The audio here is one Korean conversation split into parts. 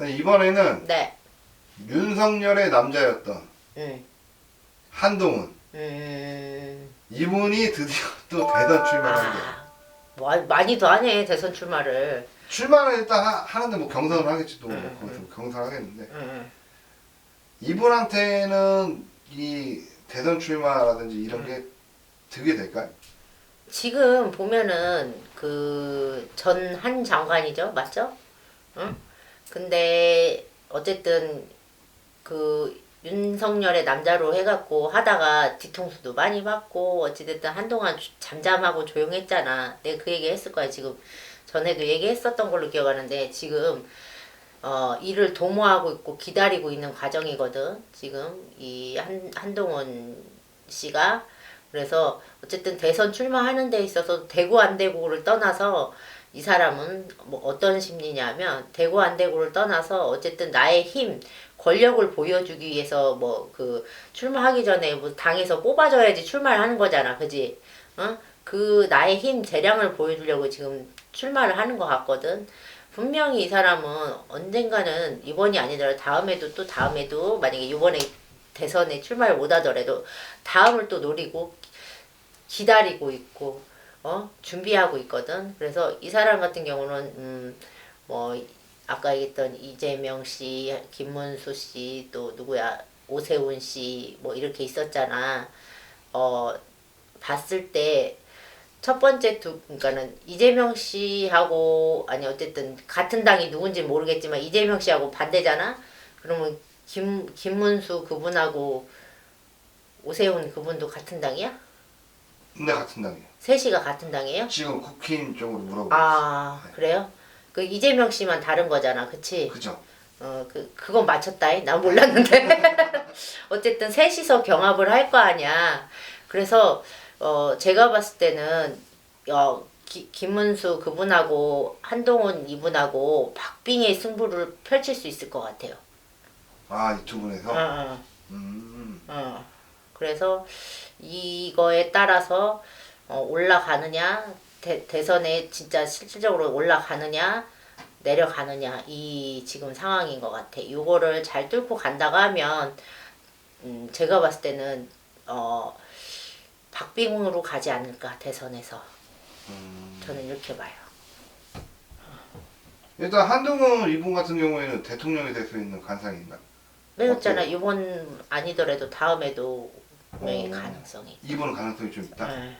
근데 이번에는 네. 윤석열의 남자였던 음. 한동훈 음. 이분이 드디어 또 대선 출마한 게 아, 뭐, 많이도 하네 대선 출마를. 출마를 일단 하, 하는데 뭐 경선을 하겠지 또 음, 뭐 음. 경선을 하겠는데 음. 이분한테는 이 대선 출마라든지 음. 이런 게 득이 될까요? 지금 보면은 그 전 한 장관이죠, 맞죠? 응? 근데 어쨌든 그 윤석열의 남자로 해갖고 하다가 뒤통수도 많이 받고 어찌됐든 한동안 주- 잠잠하고 조용했잖아. 내가 그 얘기 했을 거야 지금 전에도 얘기했었던 걸로 기억하는데 지금 어 일을 도모하고 있고 기다리고 있는 과정이거든. 지금 이 한 한동훈 씨가 그래서 어쨌든 대선 출마하는 데 있어서 되고 안 되고를 떠나서 이 사람은 뭐 어떤 심리냐면 되고 안 되고를 떠나서 어쨌든 나의 힘 권력을 보여주기 위해서 뭐 그 출마하기 전에 뭐 당에서 뽑아줘야지 출마를 하는 거잖아. 그지? 어? 그 나의 힘 재량을 보여주려고 지금 출마를 하는 것 같거든. 분명히 이 사람은 언젠가는 이번이 아니더라도 다음에도 또 다음에도 만약에 이번에 대선에 출마를 못 하더라도 다음을 또 노리고 기다리고 있고 어 준비하고 있거든. 그래서 이 사람 같은 경우는 음 뭐 아까 얘기했던 이재명 씨, 김문수 씨, 또 누구야 오세훈 씨 뭐 이렇게 있었잖아. 어 봤을 때 첫 번째 두 그러니까는 이재명 씨하고 아니 어쨌든 같은 당이 누군지 모르겠지만 이재명 씨하고 반대잖아. 그러면 김 김문수 그분하고 오세훈 그분도 같은 당이야? 근데 같은 당이에요. 셋이가 같은 당이에요? 지금 국힘 쪽으로 물어보고 아 그래요? 그 이재명 씨만 다른 거잖아, 그치? 있어요. 그죠? 어, 그, 그건 맞췄다잉? 난 몰랐는데. 어쨌든 셋이서 경합을 할 거 아니야. 그래서, 어, 제가 봤을 때는, 어, 기, 김문수 그분하고 한동훈 이분하고 박빙의 승부를 펼칠 수 있을 것 같아요. 아이 두 분에서 어, 어, 음. 어. 그래서 이거에 따라서 어, 올라가느냐, 대, 대선에 진짜 실질적으로 올라가느냐, 내려가느냐 이 지금 상황인 것 같아. 이거를 잘 뚫고 간다고 하면 음, 제가 봤을 때는 어, 박빙으로 가지 않을까 대선에서 음. 저는 이렇게 봐요. 일단 한동훈 이분 같은 경우에는 대통령이 될 수 있는 가능성이 있나? 매웠잖아. 이번 아니더라도 다음에도 분명히 어. 가능성이. 이분은 가능성이 좀 있다. 네.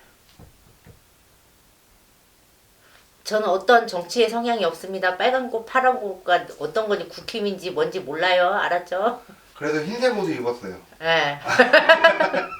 저는 어떤 정치의 성향이 없습니다. 빨간 꽃, 파란 꽃과 어떤 건지 국힘인지 뭔지 몰라요. 알았죠? 그래서 흰색 옷을 입었어요. 예.